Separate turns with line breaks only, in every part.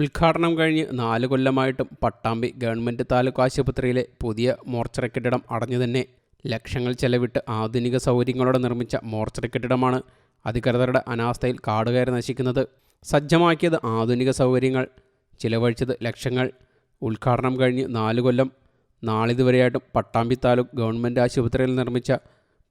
ഉദ്ഘാടനം കഴിഞ്ഞ് നാല് കൊല്ലമായിട്ടും പട്ടാമ്പി ഗവൺമെന്റ് താലൂക്ക് ആശുപത്രിയിലെ പുതിയ മോർച്ചറി കെട്ടിടം അടഞ്ഞു തന്നെ. ലക്ഷങ്ങൾ ചെലവിട്ട് ആധുനിക സൗകര്യങ്ങളോടെ നിർമ്മിച്ച മോർച്ചറി കെട്ടിടമാണ് അധികൃതരുടെ അനാസ്ഥയിൽ കാടുകയറി നശിക്കുന്നത്. സജ്ജമാക്കിയത് ആധുനിക സൗകര്യങ്ങൾ. ചിലവഴിച്ചത് ലക്ഷങ്ങൾ. ഉദ്ഘാടനം കഴിഞ്ഞ് നാല് കൊല്ലം. നാളിതുവരെയായിട്ടും പട്ടാമ്പി താലൂക്ക് ഗവൺമെന്റ് ആശുപത്രിയിൽ നിർമ്മിച്ച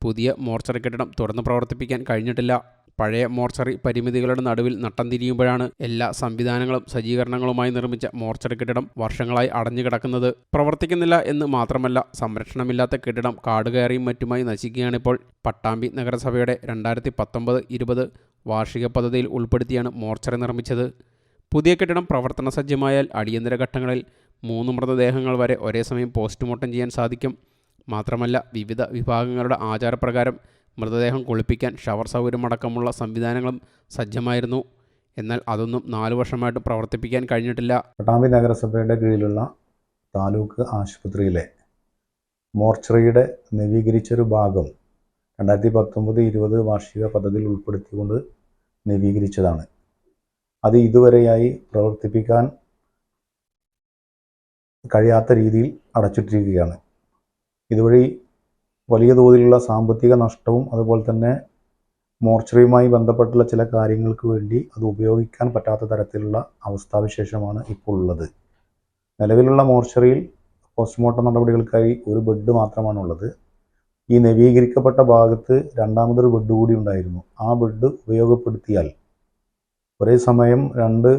പുതിയ മോർച്ചറി കെട്ടിടം തുറന്ന് പ്രവർത്തിപ്പിക്കാൻ കഴിഞ്ഞിട്ടില്ല. പഴയ മോർച്ചറി പരിമിതികളുടെ നടുവിൽ നട്ടം തിരിയുമ്പോഴാണ് എല്ലാ സംവിധാനങ്ങളും സജ്ജീകരണങ്ങളുമായി നിർമ്മിച്ച മോർച്ചറി കെട്ടിടം വർഷങ്ങളായി അടഞ്ഞു കിടക്കുന്നത്. പ്രവർത്തിക്കുന്നില്ല എന്ന് മാത്രമല്ല സംരക്ഷണമില്ലാത്ത കെട്ടിടം കാടുകയറിയും മറ്റുമായി നശിക്കുകയാണിപ്പോൾ. പട്ടാമ്പി നഗരസഭയുടെ രണ്ടായിരത്തി പത്തൊമ്പത് ഇരുപത് വാർഷിക പദ്ധതിയിൽ ഉൾപ്പെടുത്തിയാണ് മോർച്ചറി നിർമ്മിച്ചത്. പുതിയ കെട്ടിടം പ്രവർത്തന സജ്ജമായാൽ അടിയന്തര ഘട്ടങ്ങളിൽ മൂന്ന് മൃതദേഹങ്ങൾ വരെ ഒരേ സമയം പോസ്റ്റ്മോർട്ടം ചെയ്യാൻ സാധിക്കും. മാത്രമല്ല വിവിധ വിഭാഗങ്ങളുടെ ആചാരപ്രകാരം മൃതദേഹം കുളിപ്പിക്കാൻ ഷവർ സൗകര്യമടക്കമുള്ള സംവിധാനങ്ങളും സജ്ജമായിരുന്നു. എന്നാൽ അതൊന്നും നാലു വർഷമായിട്ട് പ്രവർത്തിപ്പിക്കാൻ കഴിഞ്ഞിട്ടില്ല.
പട്ടാമ്പി നഗരസഭയുടെ കീഴിലുള്ള താലൂക്ക് ആശുപത്രിയിലെ മോർച്ചറിയുടെ നവീകരിച്ചൊരു ഭാഗം രണ്ടായിരത്തി പത്തൊമ്പത് ഇരുപത് വാർഷിക പദ്ധതിയിൽ ഉൾപ്പെടുത്തിക്കൊണ്ട് നവീകരിച്ചതാണ്. അത് ഇതുവരെയായി പ്രവർത്തിപ്പിക്കാൻ കഴിയാത്ത രീതിയിൽ അടച്ചിട്ടിരിക്കുകയാണ്. ഇതുവഴി വലിയ തോതിലുള്ള സാമ്പത്തിക നഷ്ടവും അതുപോലെ തന്നെ മോർച്ചറിയുമായി ബന്ധപ്പെട്ടുള്ള ചില കാര്യങ്ങൾക്ക് വേണ്ടി അത് ഉപയോഗിക്കാൻ പറ്റാത്ത തരത്തിലുള്ള അവസ്ഥാവിശേഷമാണ് ഇപ്പോൾ ഉള്ളത്. നിലവിലുള്ള മോർച്ചറിയിൽ പോസ്റ്റ്മോർട്ടം നടപടികൾക്കായി ഒരു ബെഡ് മാത്രമാണ് ഉള്ളത്. ഈ നവീകരിക്കപ്പെട്ട ഭാഗത്ത് രണ്ടാമതൊരു ബെഡ് കൂടി ഉണ്ടായിരുന്നു. ആ ബെഡ് ഉപയോഗപ്പെടുത്തിയാൽ ഒരേ സമയം രണ്ട്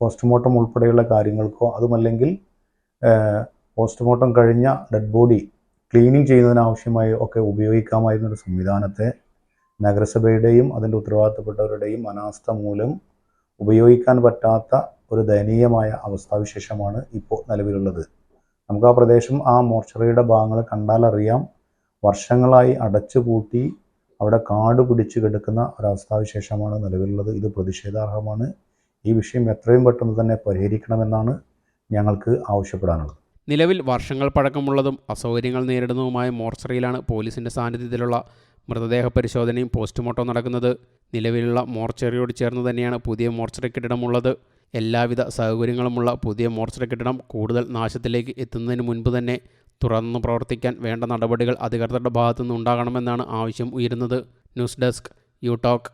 പോസ്റ്റ്മോർട്ടം ഉൾപ്പെടെയുള്ള കാര്യങ്ങൾക്കോ അതുമല്ലെങ്കിൽ പോസ്റ്റ്മോർട്ടം കഴിഞ്ഞ ഡെഡ് ബോഡി ക്ലീനിങ് ചെയ്യുന്നതിനാവശ്യമായി ഒക്കെ ഉപയോഗിക്കാമായിരുന്ന ഒരു സംവിധാനത്തെ നഗരസഭയുടെയും അതിന്റെ ഉത്തരവാദിത്തപ്പെട്ടവരുടെയും അനാസ്ഥ മൂലം ഉപയോഗിക്കാൻ പറ്റാത്ത ഒരു ദയനീയമായ അവസ്ഥാവിശേഷമാണ് ഇപ്പോൾ നിലവിലുള്ളത്. നമുക്ക് ആ പ്രദേശം ആ മോർച്ചറിയുടെ ഭാഗങ്ങൾ കണ്ടാലറിയാം വർഷങ്ങളായി അടച്ചുപൂട്ടി അവിടെ കാട് പിടിച്ച് കിടക്കുന്ന ഒരവസ്ഥാവിശേഷമാണ് നിലവിലുള്ളത്. ഇത് പ്രതിഷേധാർഹമാണ്. ഈ വിഷയം എത്രയും പെട്ടെന്ന് തന്നെ പരിഹരിക്കണമെന്നാണ് ഞങ്ങൾക്ക് ആവശ്യപ്പെടാനുള്ളത്.
നിലവിൽ വർഷങ്ങൾ പഴക്കമുള്ളതും അസൗകര്യങ്ങൾ നേരിടുന്നതുമായ മോർച്ചറിയിലാണ് പോലീസിന്റെ സാന്നിധ്യത്തിലുള്ള മൃതദേഹ പരിശോധനയും പോസ്റ്റ്മോർട്ടവും നടക്കുന്നത്. നിലവിലുള്ള മോർച്ചറിയോട് ചേർന്ന് തന്നെയാണ് പുതിയ മോർച്ചറി കെട്ടിടമുള്ളത്. എല്ലാവിധ സൗകര്യങ്ങളുമുള്ള പുതിയ മോർച്ചറി കെട്ടിടം കൂടുതൽ നാശത്തിലേക്ക് എത്തുന്നതിന് മുൻപ് തന്നെ തുറന്നു പ്രവർത്തിക്കാൻ വേണ്ട നടപടികൾ അധികൃതരുടെ ഭാഗത്തുനിന്ന് ഉണ്ടാകണമെന്നാണ് ആവശ്യം ഉയരുന്നത്. News desk you talk